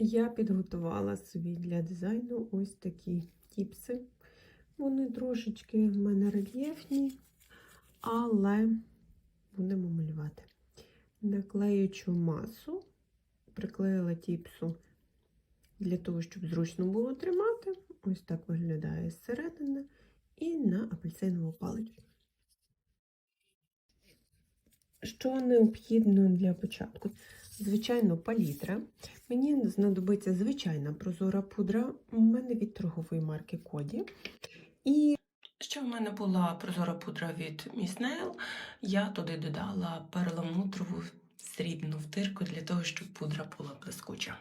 Я підготувала собі для дизайну ось такі тіпси. Вони трошечки в мене рельєфні, але будемо малювати. Наклеючу масу, приклеїла тіпсу для того, щоб зручно було тримати. Ось так виглядає зсередини і на апельсинову паличку. Що необхідно для початку? Звичайно, палітра. Мені знадобиться звичайна прозора пудра. У мене від торгової марки Коді. І ще в мене була прозора пудра від Miss Nail. Я туди додала перламутрову срібну втирку для того, щоб пудра була блискуча.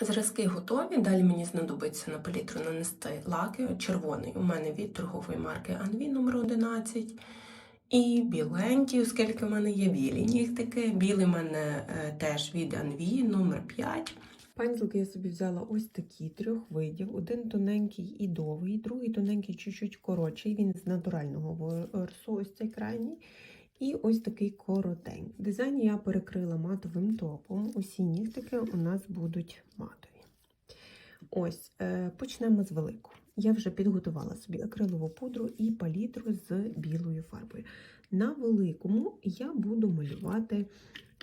Зразки готові. Далі мені знадобиться на палітру нанести лаки. Червоний у мене від торгової марки Anvi номер 11 і біленькі, оскільки в мене є білі нігтики. Білий в мене е, теж від Anvi номер 5 Пензлики я собі взяла ось такі трьох видів. Один тоненький і довгий, другий тоненький, чуть-чуть коротший. Він з натурального ворсу, ось цей крайній. І ось такий коротень. Дизайн я перекрила матовим топом. Усі нігтики у нас будуть матові. Ось, е, почнемо з великого. Я вже підготувала собі акрилову пудру і палітру з білою фарбою. На великому я буду малювати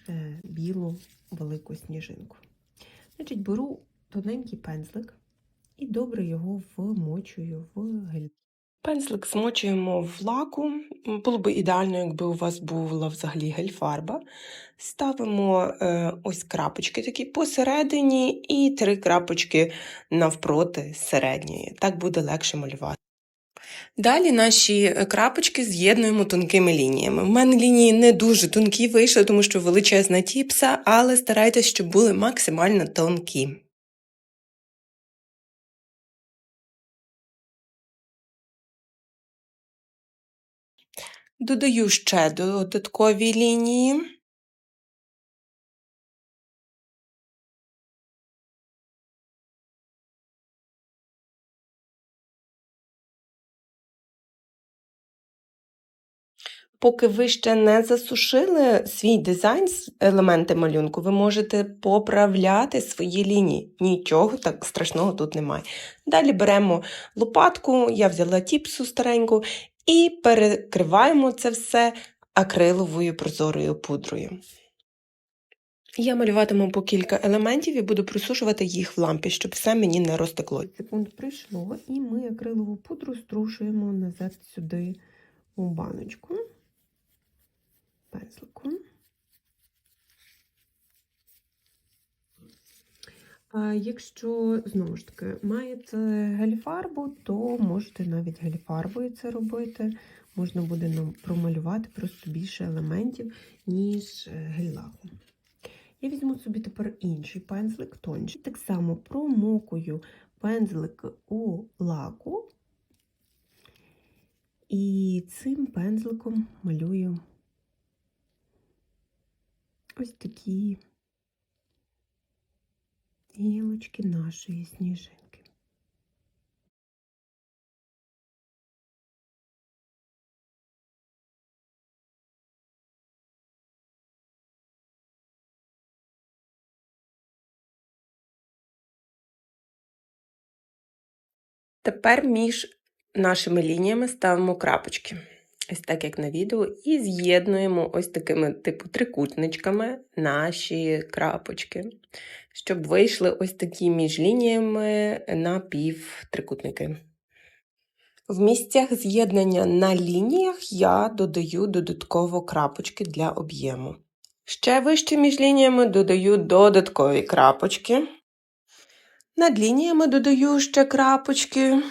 е, білу велику сніжинку. Значить, беру тоненький пензлик і добре його вмочую в гель. Пензлик змочуємо в лаку. Було б ідеально, якби у вас була взагалі гель-фарба. Ставимо е, ось крапочки такі посередині і три крапочки навпроти середньої. Так буде легше малювати. Далі наші е, крапочки з'єднуємо тонкими лініями. У мене лінії не дуже тонкі вийшли, тому що величезна тіпса, але старайтесь, щоб були максимально тонкі. Додаю ще додаткові лінії. Поки ви ще не засушили свій дизайн з елементи малюнку, ви можете поправляти свої лінії. Нічого так страшного тут немає. Далі беремо лопатку, я взяла тіпсу стареньку, і перекриваємо це все акриловою прозорою пудрою. Я малюватиму по кілька елементів і буду просушувати їх в лампі, щоб все мені не розтекло. Секунд прийшло, і ми акрилову пудру струшуємо назад сюди у баночку пензликом. Якщо, знову ж таки, маєте гель-фарбу, то можете навіть гель-фарбою це робити. Можна буде промалювати просто більше елементів, ніж гель-лаком. Я візьму собі тепер інший пензлик, тонший. Так само промокую пензлик у лаку, і цим пензликом малюю ось такі гілочки нашої сніжинки. Тепер між нашими лініями ставимо крапочки, ось так як на відео, і з'єднуємо ось такими типу трикутничками наші крапочки, щоб вийшли ось такі між лініями напівтрикутники. В місцях з'єднання на лініях я додаю додатково крапочки для об'єму. Ще вище між лініями додаю додаткові крапочки. Над лініями додаю ще крапочки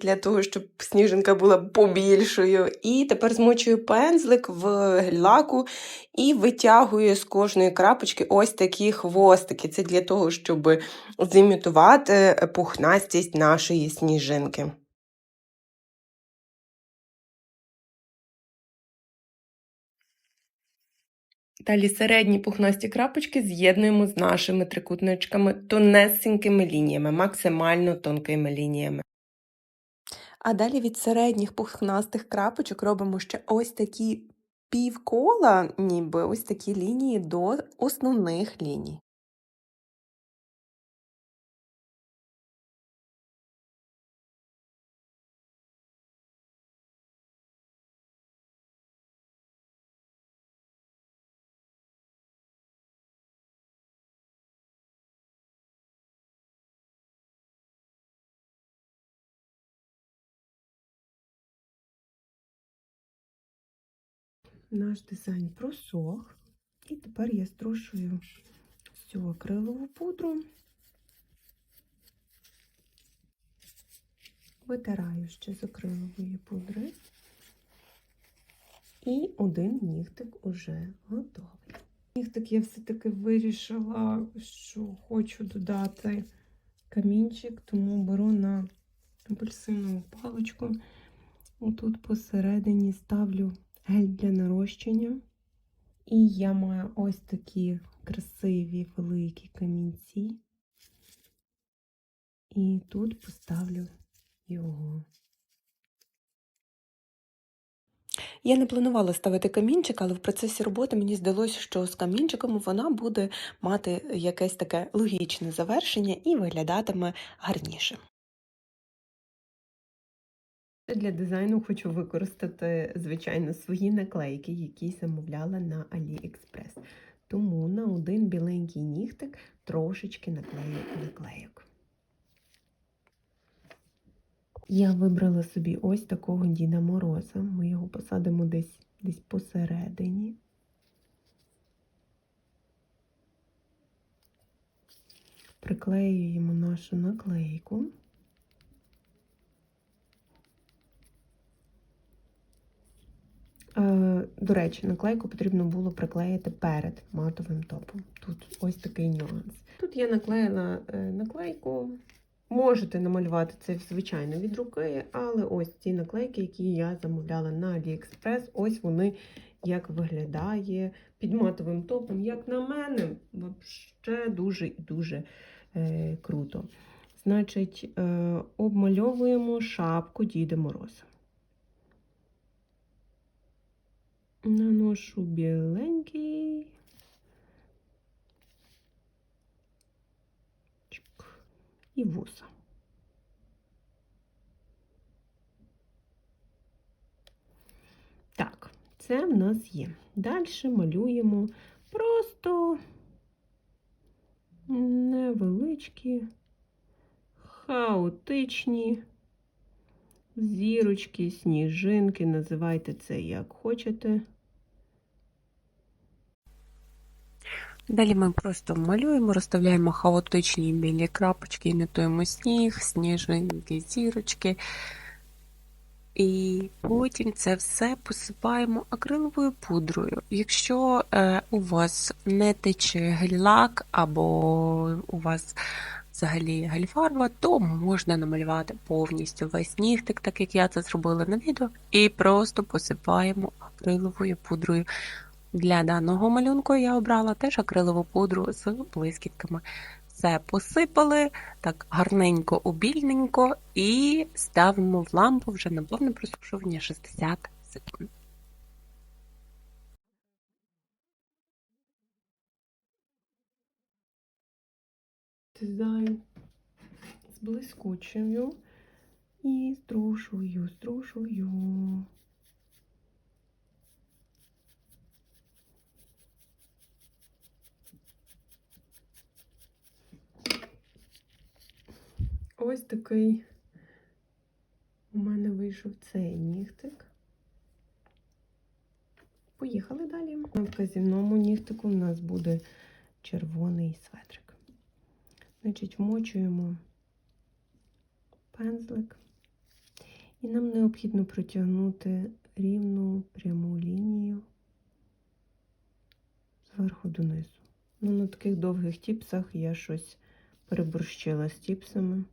для того, щоб сніжинка була побільшою. І тепер змочую пензлик в гель-лаку і витягую з кожної крапочки ось такі хвостики. Це для того, щоб зімітувати пухнастість нашої сніжинки. Далі середні пухнасті крапочки з'єднуємо з нашими трикутничками тонесенькими лініями, максимально тонкими лініями. А далі від середніх пухнастих крапочок робимо ще ось такі півкола, ніби ось такі лінії до основних ліній. Наш дизайн просох. І тепер я струшую всю акрилову пудру, витираю ще з акрилової пудри. І один нігтик уже готовий. Нігтик я все-таки вирішила, що хочу додати камінчик, тому беру на апельсинову паличку. Отут посередині ставлю гель для нарощення. І я маю ось такі красиві великі камінці. І тут поставлю його. Я не планувала ставити камінчик, але в процесі роботи мені здалося, що з камінчиком вона буде мати якесь таке логічне завершення і виглядатиме гарніше. Для дизайну хочу використати, звичайно, свої наклейки, які замовляла на AliExpress. Тому на один біленький нігтик трошечки наклею наклейок. Я вибрала собі ось такого Діда Мороза. Ми його посадимо десь, десь посередині. Приклеюємо нашу наклейку. До речі, наклейку потрібно було приклеїти перед матовим топом. Тут ось такий нюанс. Тут я наклеїла е, наклейку. Можете намалювати це, звичайно, від руки, але ось ці наклейки, які я замовляла на AliExpress, ось вони як виглядає під матовим топом. Як на мене, взагалі дуже і дуже е, круто. Значить, е, обмальовуємо шапку Діда Мороза. Наношу біленький. І вуса. Так, це в нас є. Далі малюємо просто невеличкі, хаотичні зірочки, сніжинки, називайте це як хочете. Далі ми просто малюємо, розставляємо хаотичні білі крапочки, імітуємо сніг, сніжинки, зірочки. І потім це все посипаємо акриловою пудрою. Якщо е, у вас не тече гель-лак або у вас взагалі гель-фарба, то можна намалювати повністю весь нігтик, так як я це зробила на відео, і просто посипаємо акриловою пудрою. Для даного малюнку я обрала теж акрилову пудру з блискітками. Все посипали так гарненько, обільненько і ставимо в лампу вже на повне просушування 60 секунд. Дизайн з блискучою і струшую, струшую. Ось такий у мене вийшов цей нігтик. Поїхали далі. На вказівному нігтику у нас буде червоний светрик. Значить, вмочуємо пензлик. І нам необхідно протягнути рівну пряму лінію зверху донизу. Ну, на таких довгих тіпсах я щось переборщила з тіпсами.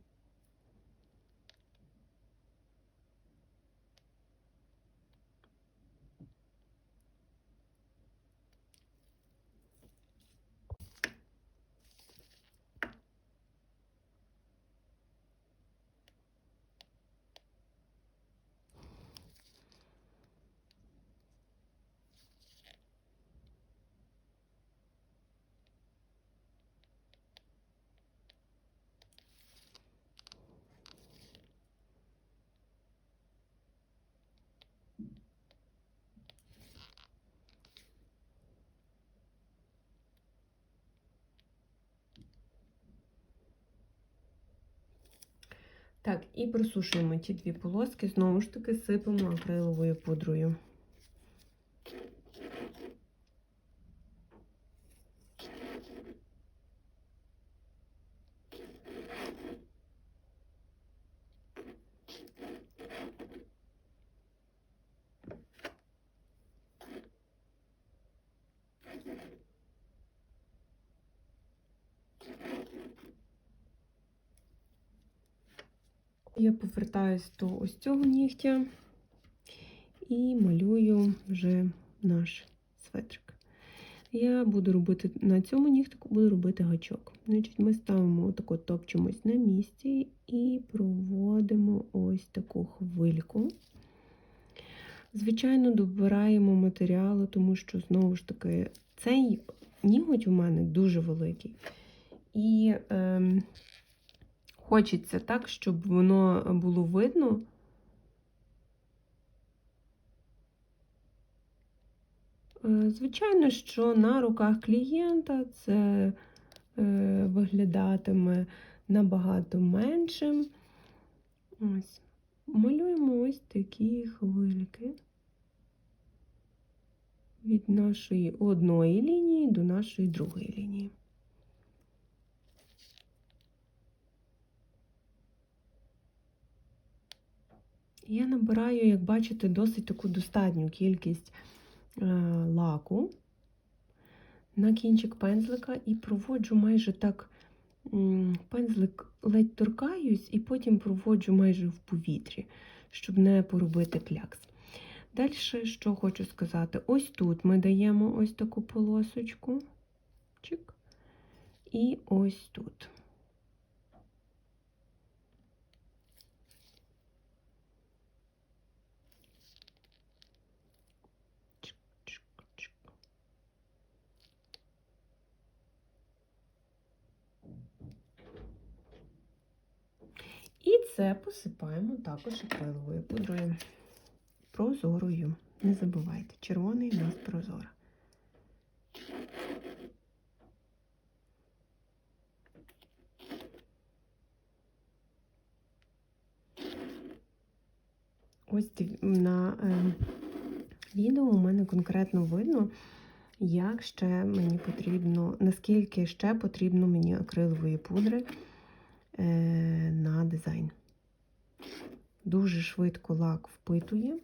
Так, і просушуємо ті дві полоски, знову ж таки сипемо акриловою пудрою. Я повертаюсь до ось цього нігтя і малюю вже наш светрик. Я буду робити на цьому нігтику буду робити гачок. Значить, Ми ставимо отако топчемось на місці і проводимо ось таку хвильку. Звичайно, добираємо матеріали, тому що, знову ж таки, цей ніготь у мене дуже великий. І ем, хочеться так, щоб воно було видно. Е, Звичайно, що на руках клієнта це е, виглядатиме набагато меншим. Ось. Малюємо ось такі хвильки від нашої одної лінії до нашої другої лінії. Я набираю, як бачите, досить таку достатню кількість е, лаку на кінчик пензлика і проводжу майже так пензлик ледь торкаюсь, і потім проводжу майже в повітрі, щоб не поробити клякс. Далі, що хочу сказати, ось тут ми даємо ось таку полосочку. Чик. І ось тут. Це посипаємо також акриловою пудрою. Прозорою. Не забувайте, червоний у нас прозора. Ось на е, відео у мене конкретно видно, як ще мені потрібно, наскільки ще потрібно мені акрилової пудри е, на дизайн. Дуже швидко лак впитує.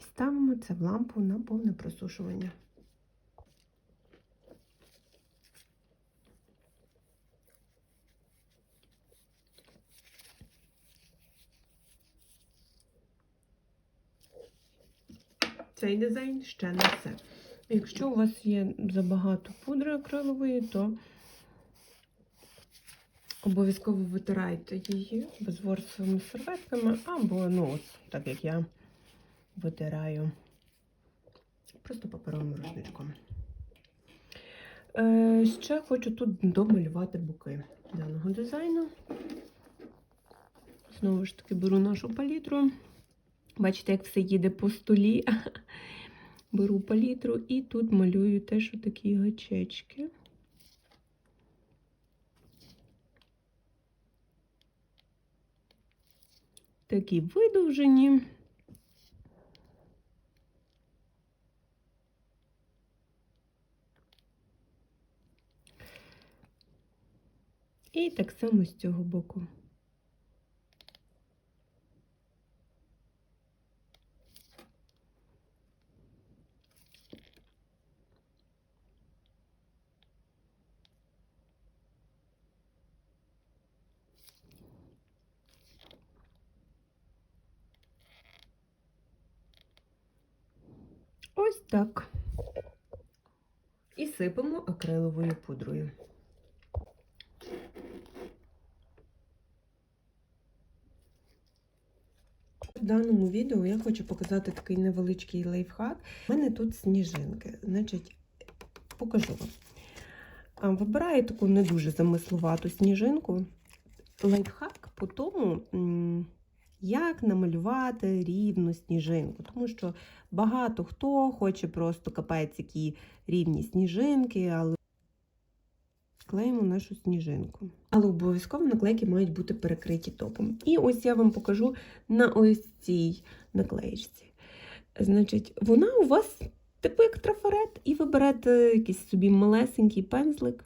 Ставимо це в лампу на повне просушування. Цей дизайн ще не все. Якщо у вас є забагато пудри акрилової, то обов'язково витирайте її безворсовими серветками, або, ну, от, так як я витираю просто паперовим рушничком. Е, ще хочу тут домалювати боки даного дизайну. Знову ж таки, беру нашу палітру. Бачите, як все їде по столі. Беру палітру і тут малюю теж такі гачечки. Такі видовжені. І так само з цього боку. Ось так. І сипемо акриловою пудрою. В даному відео я хочу показати такий невеличкий лайфхак. У мене тут сніжинки. Значить, покажу вам. Вибираю таку не дуже замислувату сніжинку. Лайфхак по тому, як намалювати рівну сніжинку. Тому що багато хто хоче просто капець які рівні сніжинки, але клеїмо нашу сніжинку. Але обов'язково наклейки мають бути перекриті топом. І ось я вам покажу на ось цій наклеїчці. Значить, вона у вас типу як трафарет, і ви берете якийсь собі малесенький пензлик.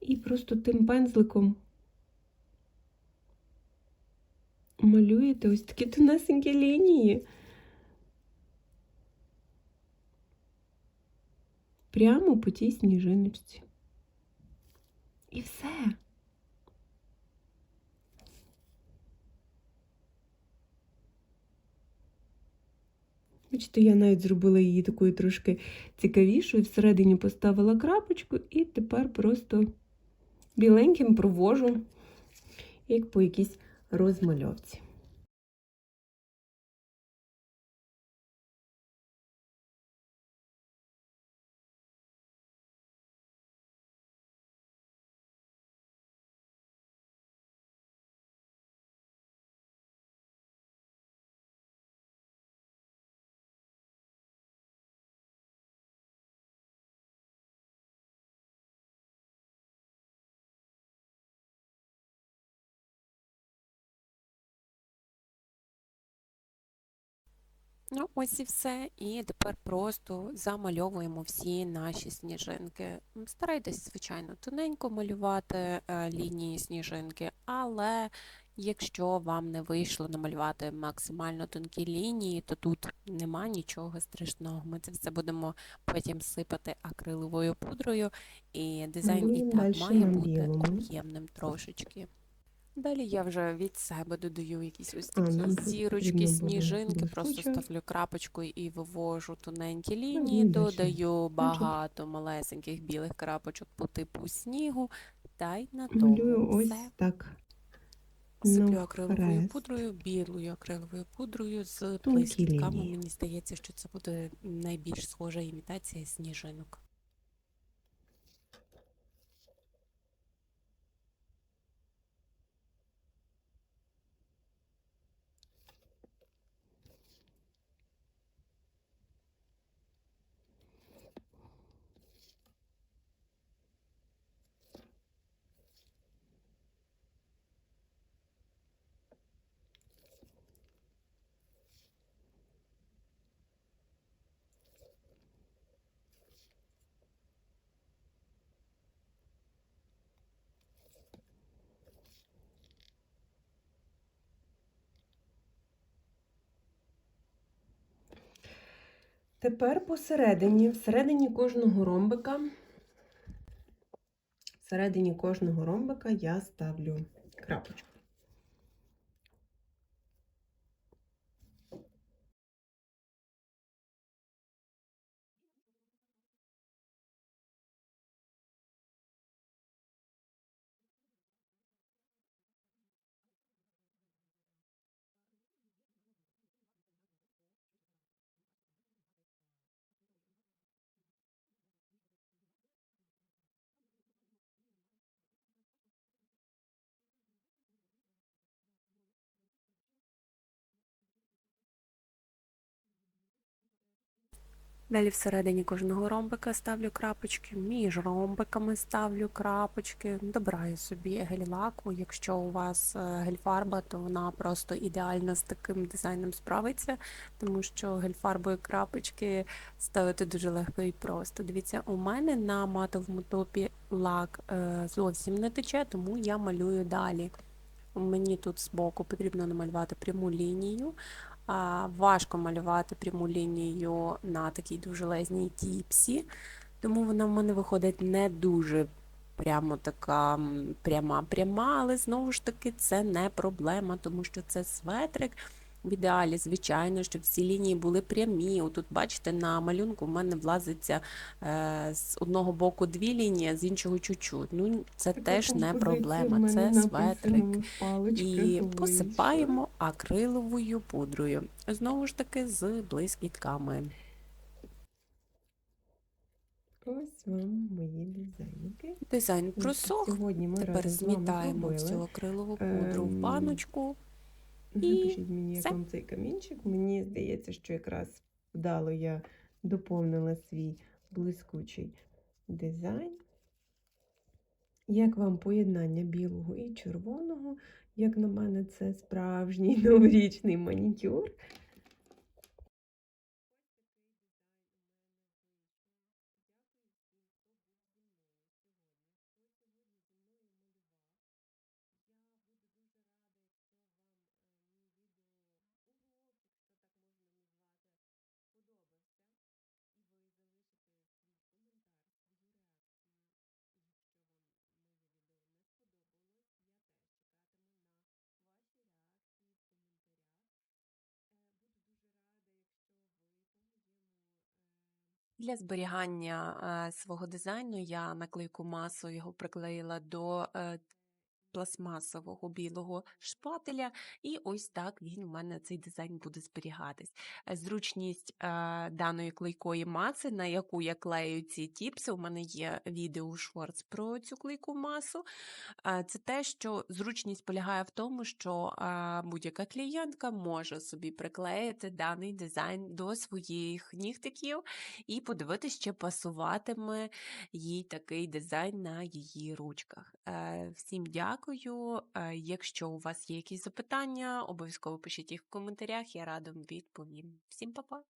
І просто тим пензликом малюєте ось такі тонесенькі лінії. Прямо по тій сніжиночці. І все. Бачите, я навіть зробила її такою трошки цікавішою, всередині поставила крапочку і тепер просто біленьким провожу, як по якійсь розмальовці. Ну, ось і все. І тепер просто замальовуємо всі наші сніжинки. Старайтесь, звичайно, тоненько малювати е, лінії сніжинки, але якщо вам не вийшло намалювати максимально тонкі лінії, то тут нема нічого страшного. Ми це все будемо потім сипати акриловою пудрою, і дизайн і так має бути об'ємним трошечки. Далі я вже від себе додаю якісь ось такі зірочки, сніжинки, просто ставлю крапочку і вивожу тоненькі Ну, лінії, додаю багато малесеньких білих крапочок по типу снігу, та й на тому ось все. так. Сиплю Ну, акриловою пудрою, білою акриловою пудрою з Тонкі Мені здається, що це буде найбільш схожа імітація сніжинок. Тепер посередині, всередині кожного ромбика, всередині кожного ромбика я ставлю крапочку. Далі всередині кожного ромбика ставлю крапочки, між ромбиками ставлю крапочки, добираю собі гель-лаку. Якщо у вас е, гель-фарба, то вона просто ідеально з таким дизайном справиться, тому що гель-фарбою крапочки ставити дуже легко і просто. Дивіться, у мене на матовому топі лак е, зовсім не тече, тому я малюю далі. Мені тут збоку потрібно намалювати пряму лінію. Важко малювати пряму лінію на такій дуже лезній тіпсі, тому вона в мене виходить не дуже прямо така пряма-пряма, але знову ж таки це не проблема, тому що це светрик. В ідеалі, звичайно, щоб всі лінії були прямі. Отут, бачите, на малюнку в мене влазиться е, з одного боку дві лінії, а з іншого чуть-чуть. Ну, це Така теж не проблема, це светрик. І посипаємо акриловою пудрою. Знову ж таки з блискітками. Ось вам мої дизайники. Дизайн просох. Сьогодні ми Тепер змітаємо всю акрилову пудру в баночку. Напишіть мені, як все. вам цей камінчик. Мені здається, що якраз вдало я доповнила свій блискучий дизайн. Як вам поєднання білого і червоного? Як на мене, це справжній новорічний манікюр. Для зберігання свого дизайну. Я наклейку масу його приклеїла до е, пластмасового білого шпателя, і ось так він у мене цей дизайн буде зберігатись. Е, Зручність е, даної клейкої маси, на яку я клею ці тіпси, у мене є відео у шворц про цю клейку масу. Е, Це те, що зручність полягає в тому, що е, будь-яка клієнтка може собі приклеїти даний дизайн до своїх нігтиків і подивитися, чи пасуватиме їй такий дизайн на її ручках. Е, Всім дякую. Е, Якщо у вас є якісь запитання, обов'язково пишіть їх в коментарях, я радом відповім. Всім па-па!